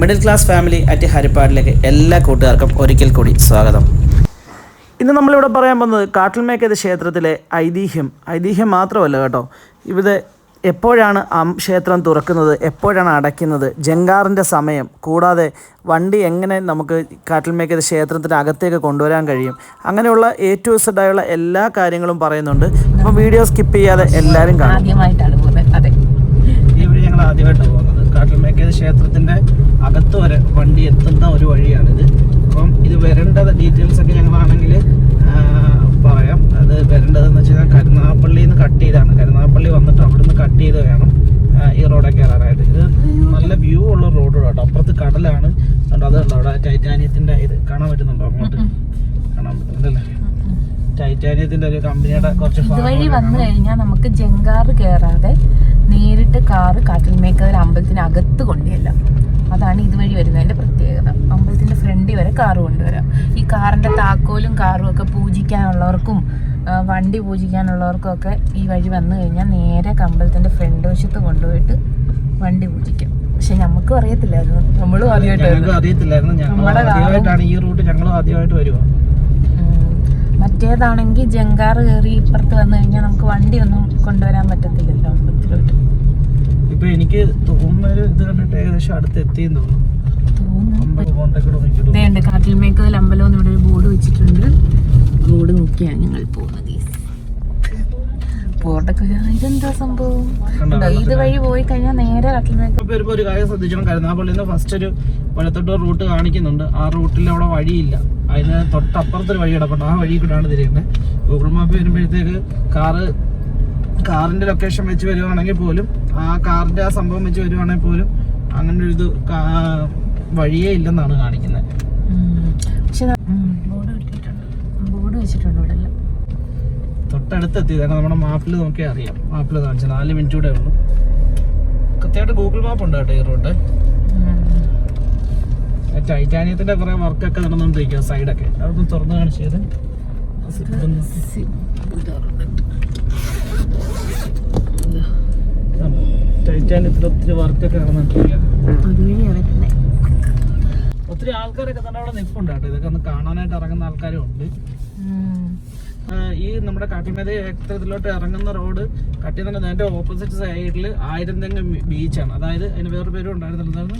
Middle class family at ഹരിപ്പാടിലേക്ക് എല്ലാ കൂട്ടുകാർക്കും ഒരിക്കൽ കൂടി സ്വാഗതം. ഇന്ന് നമ്മളിവിടെ പറയാൻ പോകുന്നത് കാട്ടിൽമേക്കത് ക്ഷേത്രത്തിലെ ഐതിഹ്യം. ഐതിഹ്യം മാത്രമല്ല കേട്ടോ. ഇവിടെ എപ്പോഴാണ് ആ ക്ഷേത്രം തുറക്കുന്നത് എപ്പോഴാണ് അടയ്ക്കുന്നത് ജങ്കാറിന്റെ സമയം കൂടാതെ വണ്ടി എങ്ങനെ നമുക്ക് കാട്ടിൽമേക്കത് ക്ഷേത്രത്തിന്റെ അകത്തേക്ക് കൊണ്ടുവരാൻ കഴിയും അങ്ങനെയുള്ള എ ടു സെഡ് ആയുള്ള എല്ലാ കാര്യങ്ങളും പറയുന്നുണ്ട്. അപ്പം വീഡിയോ സ്കിപ്പ് ചെയ്യാതെ എല്ലാവരും കാണും. ആദ്യമായിട്ടാണ് പോകുന്നത്. അതെ. ഞങ്ങൾ ആദ്യമായിട്ടാണ് പോകുന്നത്. കാട്ടിൽമേക്കേത് ക്ഷേത്രത്തിന്റെ അകത്ത് വരെ വണ്ടി എത്തുന്ന ഒരു വഴിയാണിത്. അപ്പം ഇത് വരേണ്ടത് ഡീറ്റെയിൽസ് ഒക്കെ ഞങ്ങളാണെങ്കിൽ പറയാം. അത് വരേണ്ടതെന്ന് വെച്ച് കഴിഞ്ഞാൽ കരുനാഗപ്പള്ളിയിൽ നിന്ന് കട്ട് ചെയ്താണ്. കരുനാഗപ്പള്ളി വന്നിട്ട് അവിടെ നിന്ന് കട്ട് ചെയ്ത് വേണം ഈ റോഡൊക്കെ കയറാനായിട്ട്. ഇത് നല്ല വ്യൂ ഉള്ള റോഡ് കേട്ടോ. അപ്പുറത്ത് കടലാണ്. അതുകൊണ്ട് കണ്ടോ അവിടെ ടൈറ്റാനിയത്തിന്റെ ഇത് കാണാൻ പറ്റുന്നുണ്ടോ അങ്ങോട്ട്? കാണാൻ പറ്റുന്നുണ്ടല്ലേ? ടൈറ്റാനിയത്തിന്റെ ഒരു കമ്പനിയുടെ കുറച്ച് വഴി വന്നു കഴിഞ്ഞാൽ നമുക്ക് ജങ്കാറ് കയറാതെ നേരിട്ട് കാറ് കാട്ടിൽമേക്കതിൽ അമ്പലത്തിന് അകത്ത് കൊണ്ടുവരില്ല. അതാണ് ഇതുവഴി വരുന്നതിന്റെ പ്രത്യേകത. അമ്പലത്തിന്റെ ഫ്രണ്ടിൽ വരെ കാറ് കൊണ്ടുവരാം. ഈ കാറിന്റെ താക്കോലും കാറും ഒക്കെ പൂജിക്കാനുള്ളവർക്കും വണ്ടി പൂജിക്കാനുള്ളവർക്കും ഒക്കെ ഈ വഴി വന്നു കഴിഞ്ഞാൽ നേരെ അമ്പലത്തിന്റെ ഫ്രണ്ട് വശത്ത് കൊണ്ടുപോയിട്ട് വണ്ടി പൂജിക്കും. പക്ഷെ നമുക്കും അറിയത്തില്ലായിരുന്നു. നമ്മളും ആദ്യമായിട്ടായിരുന്നു അറിയത്തില്ലായിരുന്നു. ആദ്യമായിട്ടാണ് ഈ റൂട്ട് ഞങ്ങളും ആദ്യമായിട്ട് വരുവാ. മറ്റേതാണെങ്കിൽ ജങ്കാറ് കയറി ഇപ്പുറത്ത് വന്നു കഴിഞ്ഞാൽ നമുക്ക് വണ്ടി ഒന്നും കൊണ്ടുവരാൻ പറ്റത്തില്ലല്ലോ. അമ്പലത്തിലോട്ട് ഇപ്പൊ എനിക്ക് തോന്നുന്നൊരു ഇത് കണ്ടിട്ട് ഏകദേശം അടുത്ത് എത്തിയെന്ന് തോന്നുന്നു. കാട്ടിൽമേക്കതിൽ അമ്പലം എന്ന് ഇവിടെ ഒരു ബോർഡ് വെച്ചിട്ടുണ്ട്. ബോർഡ് നോക്കിയാണ് ഞങ്ങൾ പോകുന്നത് ബോർഡൊക്കെ ഇതെന്താ സംഭവം? ഇത് വഴി പോയി കഴിഞ്ഞാൽ നേരെ ഒരു കാര്യം കരുനാഗപ്പള്ളിയിൽ നിന്ന് ഫസ്റ്റ് ഒരു കൊലത്തോട്ട് റൂട്ട് കാണിക്കുന്നുണ്ട്. ആ റൂട്ടിൽ അവിടെ വഴിയില്ല. അതിന് തൊട്ടപ്പുറത്തൊരു വഴി കിടപ്പുണ്ട്. ആ വഴി കൂടാണ് തിരിയേണ്ടത് ഗൂഗിൾ മാപ്പ് വരുമ്പോഴത്തേക്ക് കാറ് കാറിന്റെ ലൊക്കേഷൻ വെച്ച് വരുവാണെങ്കിൽ പോലും ആ കാറിന്റെ ആ സംഭവം വെച്ച് വരുവാണെങ്കിൽ പോലും അങ്ങനെ ഒരു ഇത് വഴിയേ ഇല്ലെന്നാണ് കാണിക്കുന്നത്. പക്ഷെ ബോർഡ് കിട്ടിയിട്ടുണ്ട് ബോർഡ് വെച്ചിട്ടുണ്ട് ഇവിടെ തൊട്ടടുത്ത് എത്തിയതാണ് നമ്മുടെ മാപ്പിൽ നോക്കിയാൽ അറിയാം. മാപ്പിൽ കാണിച്ചു നാല് മിനിറ്റ് കൂടെ ഉള്ളൂ. കൃത്യമായിട്ട് ഗൂഗിൾ മാപ്പ് ഉണ്ട് കേട്ടോ ഈ റൂട്ട്. ടൈറ്റാനിയത്തിന്റെ കുറെ വർക്കൊക്കെ നടന്നുകൊണ്ടിരിക്കുക സൈഡൊക്കെ അതൊന്ന് തുറന്നു കാണിച്ചത് സിബ് ഇത് ടൈറ്റാനിയത്തിൽ ഒത്തിരി വർക്കൊക്കെ വരുന്നത് ഒത്തിരി ആൾക്കാരൊക്കെ തന്നെ അവിടെ നിൽപ്പുണ്ട് കേട്ടോ. ഇതൊക്കെ ഒന്ന് കാണാനായിട്ട് ഇറങ്ങുന്ന ആൾക്കാരും ഉണ്ട്. ഈ നമ്മുടെ കാട്ടിമേത ക്ഷേത്രത്തിലോട്ട് ഇറങ്ങുന്ന റോഡ് കട്ടിയുടെ നേരെ ഓപ്പോസിറ്റ് സൈഡിൽ ആയിരം തെങ്ങ് ബീച്ചാണ് അതായത് അതിന് വേറെ പേരും ഉണ്ടായിരുന്നില്ല. എന്താണ്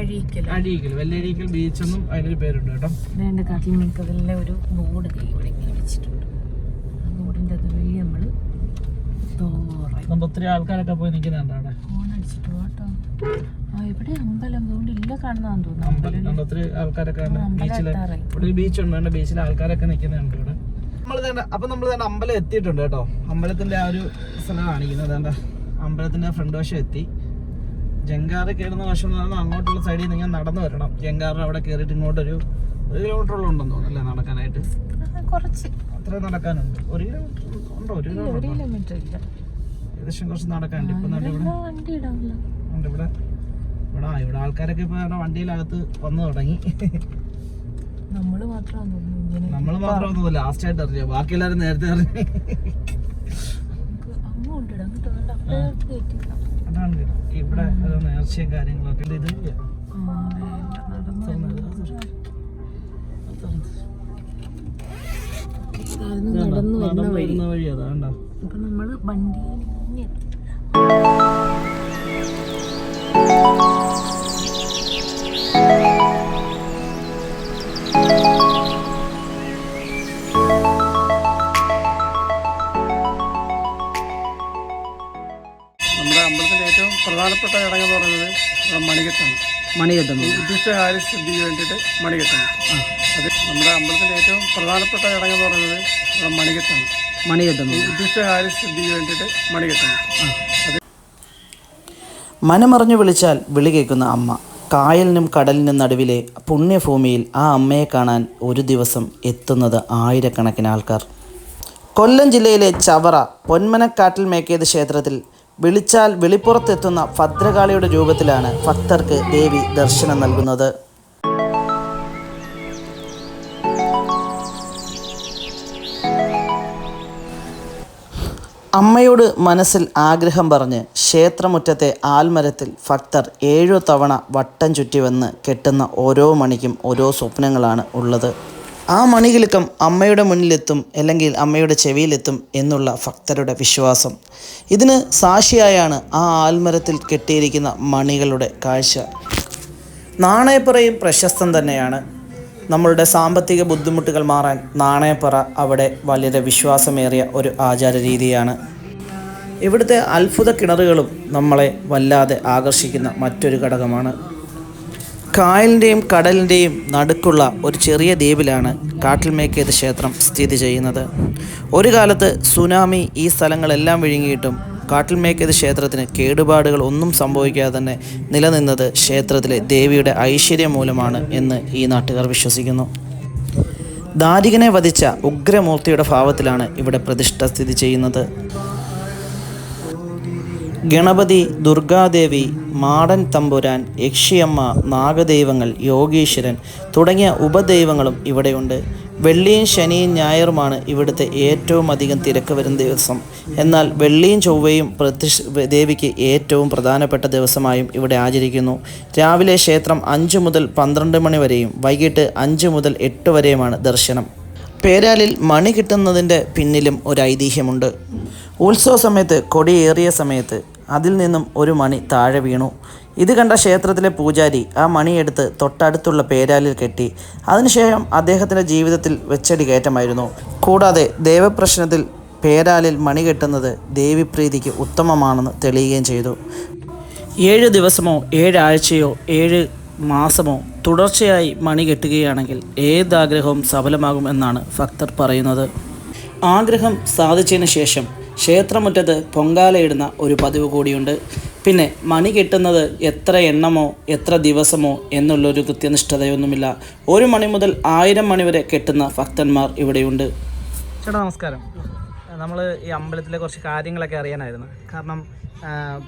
അഴീക്കൽ. അഴീക്കൽ വെള്ളരിക്കൽ ബീച്ച് എന്നും അതിനൊരു പേരുണ്ട് കേട്ടോ. കാട്ടിൽ മിക്കതിലെ ഒരു ബോർഡ് കൈ ഇവിടെ വെച്ചിട്ടുണ്ട് ആ ബോർഡിന്റെ അതുവഴി നമ്മൾ തോറ അതുകൊണ്ട് ഒത്തിരി ആൾക്കാരൊക്കെ പോയി നിൽക്കുന്നുണ്ട് അവിടെ. ഫോൺ അടിച്ചിട്ട് പോട്ടോ ആ ഇവിടെ അമ്പലം ഇല്ല കാണുന്നതാന്ന് തോന്നുന്നു. അമ്പലം അമ്പലം കണ്ട്? ഒത്തിരി ആൾക്കാരൊക്കെ ആ, അമ്പലം ബീച്ചിൽ ഇവിടെ ബീച്ച് ഉണ്ട് ബീച്ചിൽ ആൾക്കാരൊക്കെ നിൽക്കുന്നുണ്ട് ഇവിടെ. അപ്പൊ നമ്മൾ തന്നെ അമ്പലം എത്തിയിട്ടുണ്ട് കേട്ടോ. അമ്പലത്തിന്റെ ആ ഒരു സ്ഥലം കാണിക്കുന്നത്. അമ്പലത്തിന്റെ ഫ്രണ്ട് വശം എത്തി. ജങ്കാറ് കയറുന്ന വശം എന്ന് പറഞ്ഞാൽ അങ്ങോട്ടുള്ള സൈഡിൽ നിന്ന് ഇങ്ങനെ നടന്നു വരണം. ജങ്കാറ് അവിടെ കയറിയിട്ട് ഇങ്ങോട്ടൊരു ഒരു കിലോമീറ്ററോളം ഉണ്ടെന്ന് തോന്നുന്നു അല്ലേ നടക്കാനായിട്ട്? കുറച്ച്. അത്ര നടക്കാനുണ്ട്. ഒരു കിലോമീറ്റർ ഉണ്ടോ? ഒരു കിലോമീറ്റർ ഏകദേശം കുറച്ച് നടക്കാനുണ്ട്. ഇപ്പൊ ഇവിടെ ഇവിടെ. ഇവിടെ ഇവിടെ ആൾക്കാരൊക്കെ ഇപ്പൊ വണ്ടിയിലകത്ത് വന്നു തുടങ്ങി. നമ്മൾ മാത്രം മാത്രമൊന്നുമില്ല. ലാസ്റ്റ് ആയിട്ട് അറിഞ്ഞു? ബാക്കി എല്ലാരും നേരത്തെ അറിഞ്ഞു. അങ്ങോട്ട് വേണ്ട ഇത്. ഇവിടെ നേർച്ചയും കാര്യങ്ങളൊക്കെ ഉണ്ട്. ഇത് ആ, വേണ്ട, നടന്ന് വരുന്ന വഴി വരുന്ന വഴി അതാ കണ്ടോ അപ്പൊ നമ്മൾ വണ്ടിയിൽ പ്രധാനപ്പെട്ട ചടങ്ങ് എന്ന് പറയുന്നത് നമ്മുടെ മണികെട്ടാണ്. മണികെട്ടുന്നു ഉദ്ദിഷ്ട കാര്യസിദ്ധിക്ക് വേണ്ടിയിട്ട് മണികെട്ടാണ്. അത് നമ്മുടെ അമ്പലത്തിന്റെ ഏറ്റവും പ്രധാനപ്പെട്ട ചടങ്ങ് എന്ന് പറയുന്നത് നമ്മുടെ മണികെട്ടാണ്. മണികെട്ടുന്നു ഉദ്ദിഷ്ട കാര്യസിദ്ധിക്ക് വേണ്ടിയിട്ട് മണികെട്ടാണ്. അത് മനമറിഞ്ഞു വിളിച്ചാൽ വിളി കേൾക്കുന്ന അമ്മ. കായലിനും കടലിനും നടുവിലെ പുണ്യഭൂമിയിൽ ആ അമ്മയെ കാണാൻ ഒരു ദിവസം എത്തുന്നത് ആയിരക്കണക്കിന് ആൾക്കാർ. കൊല്ലം ജില്ലയിലെ ചവറ പൊന്മനക്കാട്ടിൽ മേക്കേത് ക്ഷേത്രത്തിൽ വിളിച്ചാൽ വെളിപ്പുറത്തെത്തുന്ന ഭദ്രകാളിയുടെ രൂപത്തിലാണ് ഭക്തർക്ക് ദേവി ദർശനം നൽകുന്നത്. അമ്മയോട് മനസ്സിൽ ആഗ്രഹം പറഞ്ഞ് ക്ഷേത്രമുറ്റത്തെ ആൽമരത്തിൽ ഭക്തർ ഏഴു തവണ വട്ടം ചുറ്റി വന്ന് കെട്ടുന്ന ഓരോ മണിക്കും ഓരോ സ്വപ്നങ്ങളാണ് ഉള്ളത്. ആ മണികിലുക്കം അമ്മയുടെ മുന്നിലെത്തും അല്ലെങ്കിൽ അമ്മയുടെ ചെവിയിലെത്തും എന്നുള്ള ഭക്തരുടെ വിശ്വാസം. ഇതിന് സാക്ഷിയായാണ് ആ ആൽമരത്തിൽ കെട്ടിയിരിക്കുന്ന മണികളുടെ കാഴ്ച. നാണയപ്പുറയും പ്രശസ്തം തന്നെയാണ്. നമ്മളുടെ സാമ്പത്തിക ബുദ്ധിമുട്ടുകൾ മാറാൻ നാണയപ്പുറ അവിടെ വളരെ വിശ്വാസമേറിയ ഒരു ആചാര രീതിയാണ് ഇവിടുത്തെ അത്ഭുത കിണറുകളും നമ്മളെ വല്ലാതെ ആകർഷിക്കുന്ന മറ്റൊരു ഘടകമാണ് കായലിന്റെയും കടലിന്റെയും നടുക്കുള്ള ഒരു ചെറിയ ദ്വീപിലാണ് കാട്ടിൽമേക്കേത് ക്ഷേത്രം സ്ഥിതി ചെയ്യുന്നത്. ഒരു കാലത്ത് സുനാമി ഈ സ്ഥലങ്ങളെല്ലാം വിഴുങ്ങിയിട്ടും കാട്ടിൽമേക്കേത് ക്ഷേത്രത്തിന് കേടുപാടുകൾ ഒന്നും സംഭവിക്കാതെ തന്നെ നിലനിന്നത് ക്ഷേത്രത്തിലെ ദേവിയുടെ ഐശ്വര്യം മൂലമാണ് എന്ന് ഈ നാട്ടുകാർ വിശ്വസിക്കുന്നു. ദാരികനെ വധിച്ച ഉഗ്രമൂർത്തിയുടെ ഭാവത്തിലാണ് ഇവിടെ പ്രതിഷ്ഠ സ്ഥിതി ചെയ്യുന്നത്. ഗണപതി ദുർഗാദേവി മാടൻ തമ്പുരാൻ യക്ഷിയമ്മ നാഗദൈവങ്ങൾ യോഗീശ്വരൻ തുടങ്ങിയ ഉപദൈവങ്ങളും ഇവിടെയുണ്ട്. വെള്ളിയും ശനിയും ഞായറുമാണ് ഇവിടുത്തെ ഏറ്റവും അധികം തിരക്ക് വരുന്ന ദിവസം. എന്നാൽ വെള്ളിയും ചൊവ്വയും പ്രതിഷ് ദേവിക്ക് ഏറ്റവും പ്രധാനപ്പെട്ട ദിവസമായും ഇവിടെ ആചരിക്കുന്നു. രാവിലെ ക്ഷേത്രം അഞ്ച് മുതൽ പന്ത്രണ്ട് മണി വരെയും വൈകിട്ട് അഞ്ച് മുതൽ എട്ട് വരെയുമാണ് ദർശനം. പേരാലിൽ മണി കിട്ടുന്നതിന്റെ പിന്നിലും ഒരു ഐതിഹ്യമുണ്ട്. ഉത്സവ സമയത്ത് കൊടിയേറിയ സമയത്ത് അതിൽ നിന്നും ഒരു മണി താഴെ വീണു. ഇത് കണ്ട ക്ഷേത്രത്തിലെ പൂജാരി ആ മണിയെടുത്ത് തൊട്ടടുത്തുള്ള പേരാലിൽ കെട്ടി. അതിനുശേഷം അദ്ദേഹത്തിന്റെ ജീവിതത്തിൽ വെച്ചടി കയറ്റമായിരുന്നു. കൂടാതെ ദേവപ്രശ്നത്തിൽ പേരാലിൽ മണി കെട്ടുന്നത് ദേവിപ്രീതിക്ക് ഉത്തമമാണെന്ന് തെളിയുകയും ചെയ്തു. ഏഴ് ദിവസമോ ഏഴാഴ്ചയോ ഏഴ് മാസമോ തുടർച്ചയായി മണി കെട്ടുകയാണെങ്കിൽ ഏതാഗ്രഹവും സഫലമാകും എന്നാണ് ഭക്തർ പറയുന്നത്. ആഗ്രഹം സാധിച്ചതിന് ശേഷം ക്ഷേത്രമുറ്റത്ത് പൊങ്കാലയിടുന്ന ഒരു പതിവ് കൂടിയുണ്ട്. പിന്നെ മണി കെട്ടുന്നത് എത്ര എണ്ണമോ എത്ര ദിവസമോ എന്നുള്ളൊരു കൃത്യനിഷ്ഠതയൊന്നുമില്ല. ഒരു മണി മുതൽ ആയിരം മണി വരെ കെട്ടുന്ന ഭക്തന്മാർ ഇവിടെയുണ്ട്. ചേട്ടാ നമസ്കാരം. നമ്മൾ ഈ അമ്പലത്തിലെ കുറച്ച് കാര്യങ്ങളൊക്കെ അറിയാനായിരുന്നു. കാരണം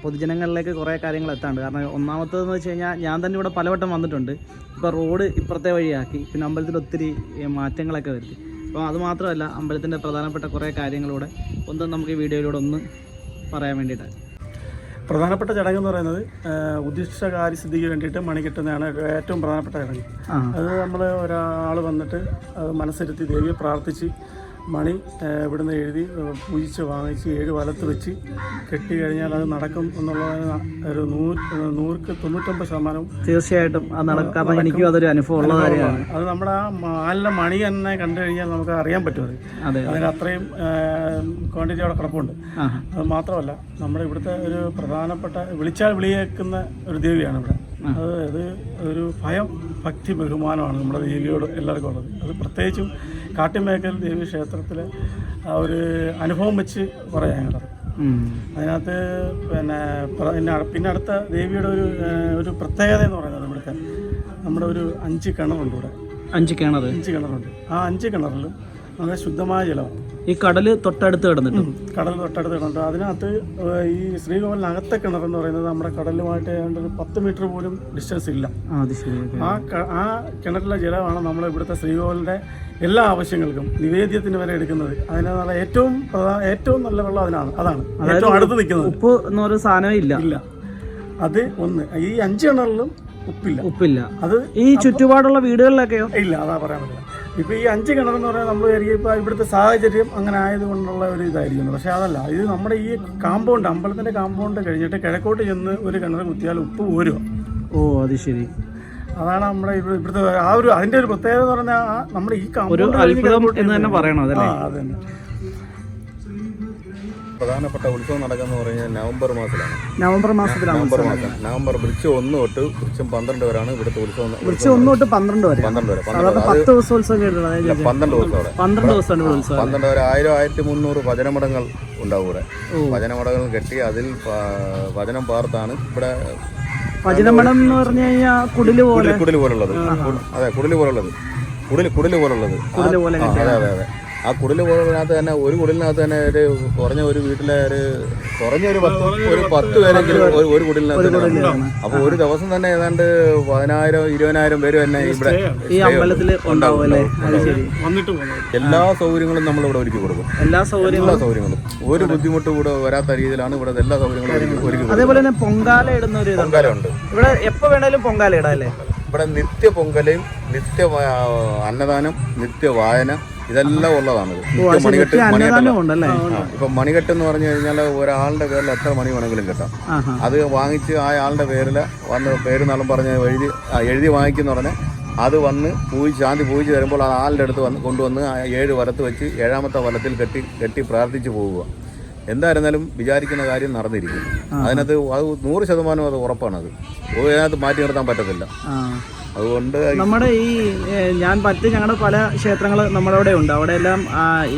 പൊതുജനങ്ങളിലേക്ക് കുറേ കാര്യങ്ങൾ എത്താണ്ട്. കാരണം ഒന്നാമത്തേതെന്ന് വെച്ച് കഴിഞ്ഞാൽ ഞാൻ തന്നെ ഇവിടെ പലവട്ടം വന്നിട്ടുണ്ട്. ഇപ്പോൾ റോഡ് ഇപ്പുറത്തെ വഴിയാക്കി പിന്നെ അമ്പലത്തിൽ ഒത്തിരി മാറ്റങ്ങളൊക്കെ വരുത്തി. അപ്പോൾ അത് മാത്രമല്ല അമ്പലത്തിന്റെ പ്രധാനപ്പെട്ട കുറേ കാര്യങ്ങളൂടെ ഒന്ന് നമുക്ക് ഈ വീഡിയോയിലൂടെ ഒന്ന് പറയാൻ വേണ്ടിയിട്ടാണ് പ്രധാനപ്പെട്ട ചടങ്ങ് എന്ന് പറയുന്നത് ഉദ്ദിഷ്ട കാര്യസിദ്ധിക്ക് വേണ്ടിയിട്ട് മണി കെട്ടുന്നതാണ് ഏറ്റവും പ്രധാനപ്പെട്ട ചടങ്ങ്. അത് നമ്മൾ ഒരാൾ വന്നിട്ട് അത് മനസ്സിരുത്തി ദേവിയെ പ്രാർത്ഥിച്ച് മണി ഇവിടുന്ന് എഴുതി പൂജിച്ച് വാങ്ങിച്ച് ഏഴ് വലത്ത് വെച്ച് കെട്ടി കഴിഞ്ഞാൽ അത് നടക്കും എന്നുള്ള ഒരു നൂറ് നൂറുക്ക് തൊണ്ണൂറ്റൊമ്പത് ശതമാനം തീർച്ചയായിട്ടും അത് നടക്കും. എനിക്കും അതൊരു അനുഭവം ഉള്ള കാര്യമാണ്. അത് നമ്മുടെ ആ മാലിലെ മണി തന്നെ കണ്ടു കഴിഞ്ഞാൽ നമുക്ക് അറിയാൻ പറ്റും അത്. അതെ അതിന് അത്രയും ക്വാണ്ടിറ്റി അവിടെ കിടപ്പുണ്ട്. അത് മാത്രമല്ല നമ്മുടെ ഇവിടുത്തെ ഒരു പ്രധാനപ്പെട്ട വിളിച്ചാൽ വിളിയേക്കുന്ന ഒരു ദേവിയാണ് ഇവിടെ. അത് ഒരു ഭയം ഭക്തി ബഹുമാനമാണ് നമ്മുടെ ദേവിയോട് എല്ലാവർക്കും ഉള്ളത്. അത് പ്രത്യേകിച്ചും കാട്ടിമേക്കൽ ദേവി ക്ഷേത്രത്തിലെ ആ ഒരു അനുഭവം വെച്ച് പറയാനുള്ളത് അതിനകത്ത് പിന്നെ പിന്നെ അടുത്ത ദേവിയുടെ ഒരു ഒരു പ്രത്യേകത എന്ന് പറയുന്നത് ഇവിടുത്തെ നമ്മുടെ ഒരു അഞ്ച് കിണറുണ്ട് ഇവിടെ. അഞ്ച് കിണർ അഞ്ച് കിണറുണ്ട്. ആ അഞ്ച് കിണറിൽ നമ്മുടെ ശുദ്ധമായ ജലമാണ്. ഈ കടൽ തൊട്ടടുത്ത് കിടന്നിട്ടുണ്ട് കടൽ തൊട്ടടുത്ത് കിണറുണ്ട് അതിനകത്ത് ഈ ശ്രീകോവിലിനകത്തെ കിണർ എന്ന് പറയുന്നത് നമ്മുടെ കടലുമായിട്ട് ഏതാണ്ട് ഒരു പത്ത് മീറ്റർ പോലും ഡിസ്റ്റൻസ് ഇല്ല. ആ ആ കിണറിലെ ജലമാണ് നമ്മൾ ഇവിടുത്തെ ശ്രീകോവിലിന്റെ എല്ലാ ആവശ്യങ്ങൾക്കും നിവേദ്യത്തിന് വരെ എടുക്കുന്നത് അതിനുള്ള ഏറ്റവും ഏറ്റവും നല്ല വെള്ളം അതിനാണ്. അതാണ്. ഏറ്റവും അടുത്ത് നിൽക്കുന്നത്. ഉപ്പ് എന്നൊരു സാധനം ഇല്ല. ഇല്ല. അത് ഒന്ന്. ഈ അഞ്ച് കിണറിലും ഉപ്പില്ല. ഉപ്പില്ല. അത് ഈ ചുറ്റുപാടുള്ള വീടുകളിലൊക്കെയോ? ഇല്ല അതാ പറയാൻ പറ്റില്ല. ഇപ്പൊ ഈ അഞ്ച് കിണർ എന്ന് പറഞ്ഞാൽ നമ്മൾ ഇപ്പൊ ഇവിടുത്തെ സാഹചര്യം അങ്ങനെ ആയതുകൊണ്ടുള്ള ഒരു ഇതായിരിക്കുന്നു. പക്ഷെ അതല്ല ഇത് നമ്മുടെ ഈ കാമ്പൗണ്ട് അമ്പലത്തിന്റെ കാമ്പൗണ്ട് കഴിഞ്ഞിട്ട് കിഴക്കോട്ട് ചെന്ന് ഒരു കിണർ കുത്തിയാൽ ഉപ്പ് പോരുക ഓ അത് ശരി. അതാണ് നമ്മുടെ ഇവിടെ- ഇവിടുത്തെ ആ ഒരു അതിന്റെ ഒരു പ്രത്യേകത എന്ന് പറഞ്ഞാൽ നമ്മുടെ ഈ ഒരു കാമ്പൗണ്ട് അത്ഭുതം എന്ന് തന്നെ പറയണം അതല്ലേ? അത് പ്രധാനപ്പെട്ട ഉത്സവം നടക്കുന്നത് പറഞ്ഞാൽ നവംബർ മാസത്തിലാണ്. നവംബർ മാസത്തിലാണ് നവംബർ മാസം. നവംബർ വൃക്ഷം ഒന്ന് തൊട്ട് വൃക്ഷം പന്ത്രണ്ട് വരെയാണ് ഇവിടുത്തെ ഉത്സവം വൃക്ഷം ഒന്ന് തൊട്ട് പന്ത്രണ്ട് വരെ. പന്ത്രണ്ട് വരെ. പത്ത് ദിവസം ഉത്സവം പന്ത്രണ്ട് ദിവസം അവിടെ. പന്ത്രണ്ട് ദിവസമാണ് ഉത്സവം. പന്ത്രണ്ട് വരെ ആയിരം ആയിരത്തി മുന്നൂറ് ഭജനമടങ്ങൾ ഉണ്ടാവും ഇവിടെ. ഭജനമടങ്ങൾ കെട്ടി അതിൽ ഭജനം പാർത്താണ് ഇവിടെ ഭജനമഠം എന്ന് പറഞ്ഞു കഴിഞ്ഞാൽ കുടിൽ പോലെ. കുടിൽ പോലുള്ളത്. അതെ കുടിൽ പോലുള്ളത്. കുടിൽ കുടിൽ പോലുള്ളത്. കുടിൽ അതെ അതെ അതെ. ആ കുടിൽ പോകുന്നതിനകത്ത് തന്നെ ഒരു കുടിലിനകത്ത് തന്നെ ഒരു കുറഞ്ഞ ഒരു വീട്ടിലെ ഒരു കുറഞ്ഞ ഒരു പത്ത് ഒരു പത്ത് പേരെങ്കിലും ഒരു- ഒരു കുടിലിനകത്ത് തന്നെ കാണും. അപ്പോൾ ഒരു ദിവസം തന്നെ ഏതാണ്ട് പതിനായിരം ഇരുപതിനായിരം പേര് തന്നെ ഇവിടെ ഈ അമ്പലത്തിൽ ഉണ്ടാവും അല്ലേ? ശരി. വന്നിട്ട് പോകുന്നത് എല്ലാ സൗകര്യങ്ങളും നമ്മൾ ഇവിടെ ഒരുക്കി കൊടുക്കും. എല്ലാ സൗകര്യങ്ങളും? എല്ലാ സൗകര്യങ്ങളും. ഒരു ബുദ്ധിമുട്ട് കൂടെ വരാത്ത രീതിയിലാണ് ഇവിടെ എല്ലാ സൗകര്യങ്ങളും ഒരുക്കി അതേപോലെ തന്നെ പൊങ്കാല ഇടുന്ന ഒരു പൊങ്കാല ഉണ്ട്. ഇവിടെ എപ്പോ വേണേലും പൊങ്കാല ഇടാം അല്ലേ? ഇവിടെ നിത്യ പൊങ്കലയും നിത്യ അന്നദാനം നിത്യ വായന ഇതെല്ലാം ഉള്ളതാണ്. മണികെട്ട് ഇപ്പൊ മണികെട്ട് എന്ന് പറഞ്ഞു കഴിഞ്ഞാൽ ഒരാളുടെ പേരിൽ എത്ര മണി വേണമെങ്കിലും കിട്ടാം. അത് വാങ്ങിച്ച് ആ ആളുടെ പേരിൽ വന്ന് പേര് നാളും പറഞ്ഞ് എഴുതി എഴുതി വാങ്ങിക്കുന്ന പറഞ്ഞാൽ അത് വന്ന് പൂജി ശാന്തി പൂജിച്ച് തരുമ്പോൾ ആ ആളുടെ അടുത്ത് വന്ന് കൊണ്ടുവന്ന് ആ ഏഴ് വലത്ത് വെച്ച് ഏഴാമത്തെ വലത്തിൽ കെട്ടി കെട്ടി പ്രാർത്ഥിച്ച് പോവുക. എന്തായിരുന്നാലും വിചാരിക്കുന്ന കാര്യം നടന്നിരിക്കും. അതിനകത്ത് അത് നൂറ് ശതമാനം അത് ഉറപ്പാണത്. അതിനകത്ത് മാറ്റി നിർത്താൻ പറ്റത്തില്ല. അതുകൊണ്ട് നമ്മുടെ ഈ ഞാൻ മറ്റ് ഞങ്ങളുടെ പല ക്ഷേത്രങ്ങൾ നമ്മുടെ അവിടെ ഉണ്ട്. അവിടെ എല്ലാം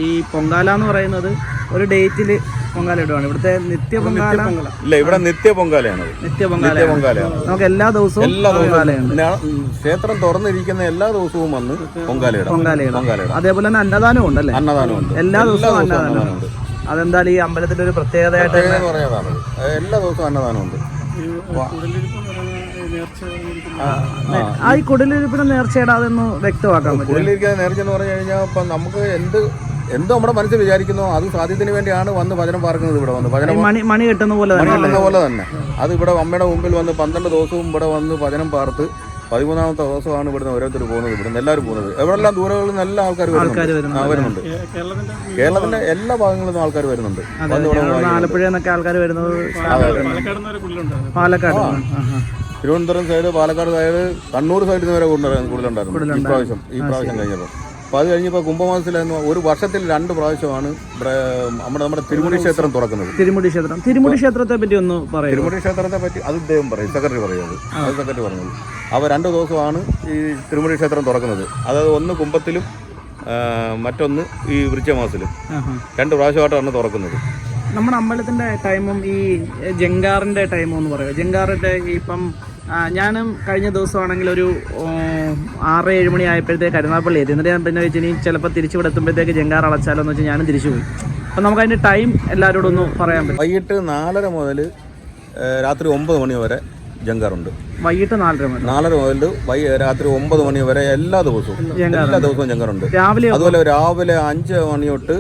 ഈ പൊങ്കാല എന്ന് പറയുന്നത് ഒരു ഡേറ്റിൽ പൊങ്കാല ഇടുവാണ്. ഇവിടുത്തെ നിത്യ പൊങ്കാല ഇല്ല ഇവിടെ നിത്യ പൊങ്കാലയാണ്. നിത്യ പൊങ്കാല പൊങ്കാലയാണ്. നമുക്ക് എല്ലാ ദിവസവും എല്ലാ പൊങ്കാലയാണ് ദിവസവും ക്ഷേത്രം തുറന്നിരിക്കുന്ന എല്ലാ ദിവസവും വന്ന് പൊങ്കാലയിടാം പൊങ്കാലയിടാം പൊങ്കാലയിടാം അതേപോലെ തന്നെ അന്നദാനം ഉണ്ടല്ലേ അന്നദാനമുണ്ട് എല്ലാ ദിവസവും അന്നദാനം ഉണ്ട്. അതെന്തായാലും ഈ അമ്പലത്തിന്റെ ഒരു പ്രത്യേകതയായിട്ട് പ്രത്യേകത എല്ലാ ദിവസവും അന്നദാനമുണ്ട് ഈ ആ. ഈ കുടിലിരിപ്പിന് നേർച്ചയുടെ അതൊന്ന് വ്യക്തമാക്കാൻ പറ്റും കുടിലിരിക്കുന്ന നേർച്ച എന്ന് പറഞ്ഞു കഴിഞ്ഞാൽ ഇപ്പം നമുക്ക് എന്ത് എന്തോ നമ്മുടെ മനസ്സിൽ വിചാരിക്കുന്നു അത് സാധ്യത്തിന് വേണ്ടിയാണ് വന്ന് ഭജനം പാർക്കുന്നത് ഇവിടെ വന്ന്. ഭജനം മണി മണി കെട്ടുന്ന പോലെ മണി തന്നെ. കിട്ടുന്ന പോലെ തന്നെ. അത് ഇവിടെ അമ്മയുടെ മുമ്പിൽ വന്ന് പന്ത്രണ്ട് ദിവസവും ഇവിടെ വന്ന് ഭജനം പാർത്ത് പതിമൂന്നാമത്തെ ദിവസമാണ് ഇവിടുന്ന് ഓരോരുത്തർ പോകുന്നത്. ഇവിടുന്ന് എല്ലാവരും പോകുന്നത്. എവിടെല്ലാം ദൂരങ്ങളിൽ നിന്ന് എല്ലാ ആൾക്കാർ വരുന്നുണ്ട്. കേരളത്തിന്റെ കേരളത്തിന്റെ എല്ലാ ഭാഗങ്ങളിൽ നിന്നും ആൾക്കാർ വരുന്നുണ്ട്. ആലപ്പുഴ ആൾക്കാർ വരുന്നത് പാലക്കാട് തിരുവനന്തപുരം സൈഡ് പാലക്കാട് സൈഡ് കണ്ണൂർ സൈഡിൽ നിന്ന് വരെ കൊണ്ടുവരാൻ കൂടുതലുണ്ടായിരുന്നു. ഈ പ്രാവശ്യം ഈ പ്രാവശ്യം കഴിഞ്ഞപ്പോൾ. അപ്പോൾ അത് കഴിഞ്ഞപ്പോൾ കുംഭമാസത്തിലായിരുന്നു ഒരു വർഷത്തിൽ രണ്ട് പ്രാവശ്യമാണ് നമ്മുടെ നമ്മുടെ തിരുമുടി ക്ഷേത്രം തുറക്കുന്നത്. തിരുമുടി ക്ഷേത്രം. തിരുമുടി ക്ഷേത്രത്തെ പറ്റി ഒന്ന് പറയാം. തിരുമുടി ക്ഷേത്രത്തെ പറ്റി അത് ഇദ്ദേഹം പറയും സെക്രട്ടറി പറയുന്നത് അത്. സെക്രട്ടറി പറഞ്ഞത്. അപ്പോൾ രണ്ട് ദിവസമാണ് ഈ തിരുമുടി ക്ഷേത്രം തുറക്കുന്നത്. അതായത് ഒന്ന് കുംഭത്തിലും മറ്റൊന്ന് ഈ വൃക്ഷമാസത്തിലും രണ്ട് പ്രാവശ്യമായിട്ടാണ് തുറക്കുന്നത്. നമ്മുടെ അമ്പലത്തിന്റെ ടൈമും ഈ ജങ്കാറിന്റെ ടൈമും എന്ന് പറയുക ജങ്കാറിന്റെ ഇപ്പം ഞാനും കഴിഞ്ഞ ദിവസമാണെങ്കിൽ ഒരു ആറ് ഏഴ് മണി ആയപ്പോഴത്തേക്ക് കരുനാപ്പള്ളി എത്തി. എന്നിട്ട് ഞാൻ പിന്നെ വെച്ച് ഇനി ചിലപ്പോൾ തിരിച്ചു ഇവിടെ എത്തുമ്പോഴത്തേക്ക് ജങ്കാർ അളച്ചാലോ എന്ന് വെച്ച് ഞാനും തിരിച്ചു പോയി. അപ്പം നമുക്ക് അതിന്റെ ടൈം എല്ലാവരോടും ഒന്ന് പറയാൻ പറ്റും. വൈകിട്ട് നാലര മുതൽ രാത്രി ഒമ്പത് മണി വരെ ജങ്കാറുണ്ട്. വൈകിട്ട് നാലര മണി നാലര മുതൽ വൈ രാത്രി ഒമ്പത് മണി വരെ എല്ലാ ദിവസവും. എല്ലാ ദിവസവും ജങ്കാറുണ്ട്. രാവിലെ അതുപോലെ രാവിലെ അഞ്ച് മണി തൊട്ട്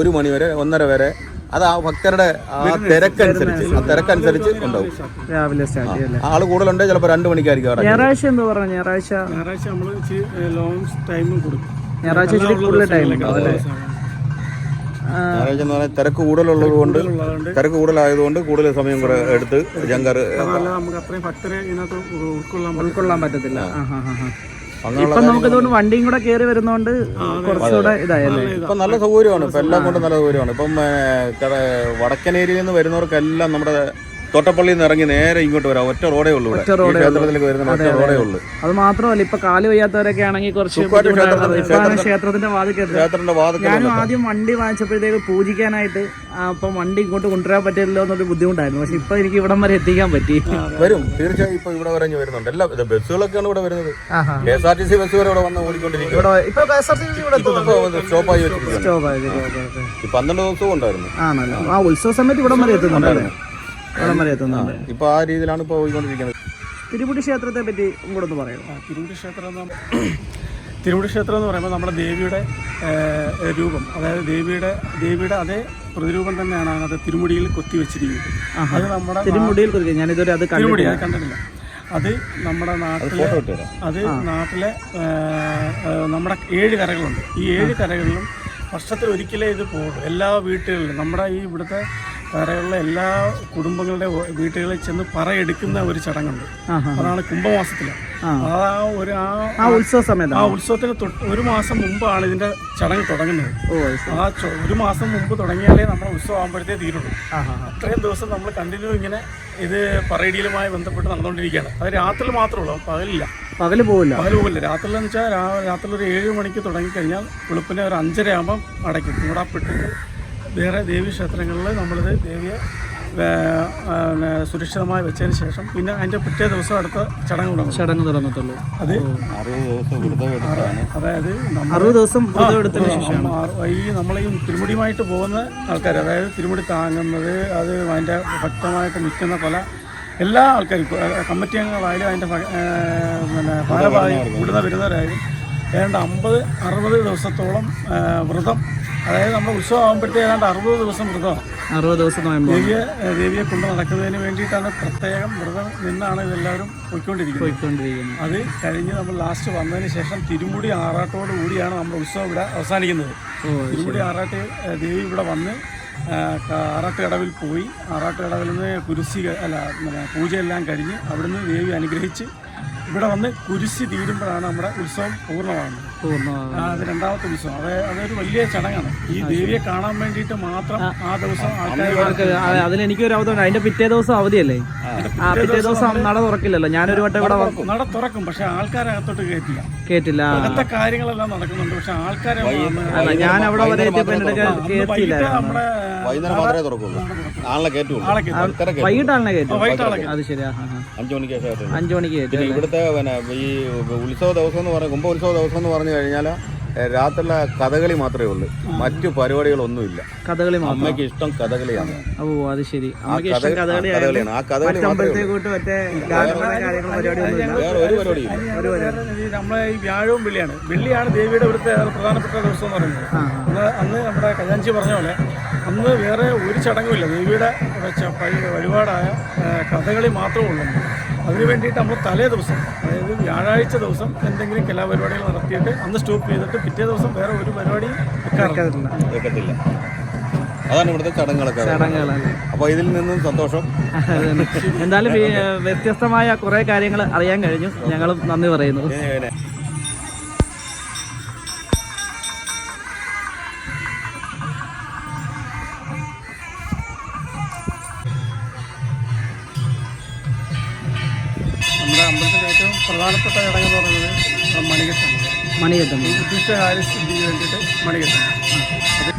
ഒരു മണി വരെ ഒന്നര വരെ അത് ആ ഭക്തരുടെ ആ തിരക്കനുസരിച്ച് ആ തിരക്കനുസരിച്ച് ഉണ്ടാവും രാവിലെ സ്റ്റാർട്ട് ചെയ്യല്ലേ? ആൾ കൂടുതലുണ്ടെങ്കിൽ ചിലപ്പോൾ രണ്ട് മണിക്കായിരിക്കും അവിടെ. ഞായറാഴ്ച എന്താ പറഞ്ഞ? ഞായറാഴ്ച ഞായറാഴ്ച നമ്മൾ ലോങ് ടൈം കൊടുക്കും. ഞായറാഴ്ച ഇച്ചിരി കൂടുതൽ ടൈം ഉണ്ടാവും അല്ലേ? ആ, ഞായറാഴ്ച എന്ന് പറഞ്ഞാൽ തിരക്ക് കൂടുതലുള്ളത് കൊണ്ട് ഉള്ളതുകൊണ്ട് തിരക്ക് കൂടുതലായതുകൊണ്ട് കൂടുതൽ സമയം കൂടെ എടുത്ത് ജങ്കർ അല്ല നമുക്ക് അത്രയും ഭക്തരെ ഇതിനകത്ത് ഉൾക്കൊള്ളാൻ പറ്റും ഉൾക്കൊള്ളാൻ പറ്റത്തില്ല. ആ, ആ, ആ, ആ. ഇപ്പൊ നമുക്ക് ഇതുകൊണ്ട് വണ്ടിയും കൂടെ കയറി വരുന്നോണ്ട് കുറച്ചുകൂടെ ഇതായല്ലേ? ഇപ്പൊ നല്ല സൗകര്യമാണ്. ഇപ്പൊ എല്ലാം കൊണ്ടും നല്ല സൗകര്യമാണ്. ഇപ്പം വടക്കൻ ഏരിയയിൽ നിന്ന് വരുന്നവർക്കെല്ലാം നമ്മുടെ തോട്ടപ്പള്ളിയിൽ നിന്ന് ഇറങ്ങി നേരെ ഇങ്ങോട്ട് വരാം. ഒറ്റ റോഡേ ഉള്ളൂ ഇവിടെ. ഈ ക്ഷേത്രത്തിലേക്ക് വരുന്ന ഒറ്റ റോഡേ ഉള്ളൂ. അത് മാത്രമല്ല ഇപ്പൊ കാൽ വയ്യാത്തവരൊക്കെ ആണെങ്കിൽ കുറച്ച്. ക്ഷേത്രത്തിന്റെ ക്ഷേത്രത്തിന്റെ വാതിക്കൽ ഞാനും ആദ്യം വണ്ടി വാങ്ങിച്ചപ്പോഴത്തേക്ക് പൂജിക്കാനായിട്ട് അപ്പൊ വണ്ടി ഇങ്ങോട്ട് കൊണ്ടുവരാൻ പറ്റില്ലല്ലോ എന്നൊരു ബുദ്ധിമുട്ടായിരുന്നു. പക്ഷെ ഇപ്പൊ എനിക്ക് ഇവിടം വരെ എത്തിക്കാൻ പറ്റി. വരും. തീർച്ചയായും ഇപ്പൊ ഇവിടെ വരെ വരുന്നുണ്ട്. എല്ലാ ബസ്സുകളൊക്കെ ബസ്സുകളൊക്കെയാണ് ഇവിടെ വരുന്നത്. K S R T C bus വരെ ഇവിടെ വന്ന് ഓടിക്കൊണ്ടിരിക്കും പന്ത്രണ്ട് ദിവസവും ഉണ്ടായിരുന്നു. ആണല്ലോ? ആ ഉത്സവ സമയത്ത് ഇവിടം വരെ എത്തുന്നുണ്ട് അല്ലേ ഇവിടം വരെ എത്തുന്നുണ്ട്. ഇപ്പൊ ആ രീതിയിലാണ് ഇപ്പൊ പോയിക്കൊണ്ടിരിക്കുന്നത്. തിരുമുടി ക്ഷേത്രത്തെ പറ്റി കൂടെ ഒന്ന് പറയണം തിരുമുടി ക്ഷേത്രം തിരുമുടി ക്ഷേത്രം എന്ന് പറയുമ്പോൾ നമ്മുടെ ദേവിയുടെ രൂപം അതായത് ദേവിയുടെ ദേവിയുടെ അതേ പ്രതിരൂപം തന്നെയാണ് അതിനകത്ത് തിരുമുടിയിൽ കൊത്തി വെച്ചിരിക്കുന്നത്. അത് നമ്മുടെ തിരുമുടിയിൽ കുറിച്ച് ഞാനിതുവരെ അത് തിരുമുടി കണ്ടിട്ടില്ല അത് കണ്ടിട്ടില്ല. അത് നമ്മുടെ നാട്ടിലെ അത് നാട്ടിലെ നമ്മുടെ ഏഴ് കരകളുണ്ട്. ഈ ഏഴ് കരകളിലും വർഷത്തിൽ ഒരിക്കലേ ഇത് പോകും എല്ലാ വീട്ടുകളിലും. നമ്മുടെ ഈ ഇവിടുത്തെ കരകളിലെ എല്ലാ കുടുംബങ്ങളുടെ വീട്ടുകളിൽ ചെന്ന് പറയെടുക്കുന്ന ഒരു ചടങ്ങുണ്ട്. അതാണ് കുംഭമാസത്തിൽ. ആ. ഒരു ആ ഉത്സവ സമയത്ത് ആ ഉത്സവത്തിന് ഒരു മാസം മുമ്പാണ് ഇതിന്റെ ചടങ്ങ് തുടങ്ങുന്നത്. ആ ഒരു മാസം മുമ്പ് തുടങ്ങിയാലേ നമ്മുടെ ഉത്സവം ആകുമ്പോഴത്തേ തീരുള്ളൂ. അത്രയും ദിവസം നമ്മൾ കണ്ടിന്യൂ ഇങ്ങനെ ഇത് പറയടിയിലുമായി ബന്ധപ്പെട്ട് നടന്നുകൊണ്ടിരിക്കുകയാണ്. അത് രാത്രി മാത്രമുള്ളൂ പകലില്ല. പകൽ പോകില്ല പകൽ പോകില്ല രാത്രി എന്ന് വെച്ചാൽ രാത്രി ഒരു ഏഴ് മണിക്ക് തുടങ്ങി കഴിഞ്ഞാൽ വെളുപ്പിനെ ഒരു അഞ്ചര ആകുമ്പം അടയ്ക്കും മൂടാപ്പെട്ടിട്ട് വേറെ ദേവീ ക്ഷേത്രങ്ങളിൽ നമ്മളിത് ദേവിയെ സുരക്ഷിതമായി വെച്ചതിന് ശേഷം പിന്നെ അതിന്റെ പിറ്റേ ദിവസം അടുത്ത ചടങ്ങ് തുടങ്ങും. ചടങ്ങ് തുടങ്ങത്തുള്ളൂ. അത് ദിവസം വ്രതം എടുത്താണ്. അതായത് അറുപത് ദിവസം ഈ നമ്മൾ ഈ തിരുമുടിയുമായിട്ട് പോകുന്ന ആൾക്കാർ അതായത് തിരുമുടി താങ്ങുന്നത് അത് അതിന്റെ ഭക്തമായിട്ട് നിൽക്കുന്ന പല എല്ലാ ആൾക്കാരും കമ്മിറ്റി അംഗങ്ങളായാലും അതിന്റെ പിന്നെ ഭാരവാഹി കൂടുന്ന വരുന്നവരായാലും. ഏതാണ്ട് അമ്പത് അറുപത് ദിവസത്തോളം വ്രതം അതായത് നമ്മുടെ ഉത്സവം ആകുമ്പോഴത്തേതാണ്ട് അറുപത് ദിവസം വ്രതമാണ് അറുപത് ദിവസം ദേവിയെ ദേവിയെ കൊണ്ട് നടക്കുന്നതിന് വേണ്ടിയിട്ടാണ് പ്രത്യേകം വ്രതം നിന്നാണ് ഇതെല്ലാവരും പോയിക്കൊണ്ടിരിക്കുന്നത്. പോയിക്കൊണ്ടിരിക്കുന്നത്. അത് കഴിഞ്ഞ് നമ്മൾ ലാസ്റ്റ് വന്നതിന് ശേഷം തിരുമുടി ആറാട്ടോട് കൂടിയാണ് നമ്മുടെ ഉത്സവം ഇവിടെ അവസാനിക്കുന്നത്. തിരുമുടി ആറാട്ട് ദേവി ഇവിടെ വന്ന് ഏഹ്, ആറാട്ട് കടവിൽ പോയി. ആറാട്ട് കടവിൽ നിന്ന് കുരിശി അല്ല പൂജയെല്ലാം കഴിഞ്ഞ് അവിടുന്ന് ദേവി അനുഗ്രഹിച്ച് ഇവിടെ വന്ന് കുരിശി തീരുമ്പോഴാണ് നമ്മുടെ ഉത്സവം പൂർണമാകുന്നത്. അത് രണ്ടാമത്തെ ദിവസം. അത് അതൊരു വലിയ ചടങ്ങാണ്. ഈ ദേവിയെ കാണാൻ വേണ്ടിയിട്ട് മാത്രം ആ ദിവസം അതിലെനിക്കൊരു അവധി അതിന്റെ പിറ്റേ ദിവസം അവധിയല്ലേ? ആ പിറ്റേ ദിവസം നട തുറക്കില്ലല്ലോ? ഞാനൊരു വട്ടം ഇവിടെ നട തുറക്കും. പക്ഷെ ആൾക്കാരെ കേട്ടില്ല കേട്ടില്ല അങ്ങനത്തെ കാര്യങ്ങളെല്ലാം നടക്കുന്നുണ്ട്. പക്ഷെ ആൾക്കാരെ ഞാൻ അവിടെ വരെ എത്തിയപ്പോ കേട്ടില്ല വൈകിട്ട് വൈകുന്നേരം മാത്രമേ തുറക്കുള്ളൂ. ആളെ കയറ്റുള്ളൂ ആളെ കയറ്റും. ആൾക്കാരെ കയറ്റും. വൈകിട്ട് അത് ശരിയാ. അഞ്ചു മണിക്ക് ശേഷം അഞ്ചു മണിക്ക് ഇവിടുത്തെ ഈ ഉത്സവ ദിവസം എന്ന് പറഞ്ഞ കുംഭ ഉത്സവ ദിവസം എന്ന് പറഞ്ഞു കഴിഞ്ഞാൽ രാത്രിയിലെ കഥകളി മാത്രമേ ഉള്ളൂ. മറ്റു പരിപാടികളൊന്നുമില്ല. കഥകളി അമ്മയ്ക്ക് ഇഷ്ടം കഥകളിയാണ്. ഓ അത് ശരി. കഥകളിയാണ്. ആ കഥകളി വേറെ ഒരു പരിപാടിയില്ല. ഈ നമ്മളെ ഈ വ്യാഴവും വെള്ളിയാണ്. വെള്ളിയാണ് ദേവിയുടെ ഇവിടുത്തെ പ്രധാനപ്പെട്ട ദിവസം എന്ന് പറയുന്നത്. അന്ന് അന്ന് നമ്മുടെ കല്യാഞ്ചി പറഞ്ഞ പോലെ അന്ന് വേറെ ഒരു ചടങ്ങുമില്ല. ദേവിയുടെ വഴിപാടായ കഥകളി മാത്രമേ ഉള്ളൂ. അതിന് വേണ്ടിയിട്ട് നമ്മൾ തലേ ദിവസം അതായത് വ്യാഴാഴ്ച ദിവസം എന്തെങ്കിലും കലാപരിപാടികൾ നടത്തിയിട്ട് അന്ന് സ്റ്റോപ്പ് ചെയ്തിട്ട് പിറ്റേ ദിവസം വേറെ ഒരു പരിപാടി വെക്കാറില്ല. അതാണ് ഇവിടുത്തെ ചടങ്ങുകളൊക്കെ. ചടങ്ങുകളല്ലേ? അപ്പോൾ ഇതിൽ നിന്നും സന്തോഷം. എന്തായാലും വ്യത്യസ്തമായ കുറേ കാര്യങ്ങൾ അറിയാൻ കഴിഞ്ഞു. ഞങ്ങളും നന്ദി പറയുന്നു. പറയുന്നത് മണികെട്ടാണ് മണികെട്ടുന്നു ഉദ്ദിഷ്ട കാര്യസിദ്ധിക്ക് വേണ്ടിയിട്ട് മണികെട്ടാണ് അത്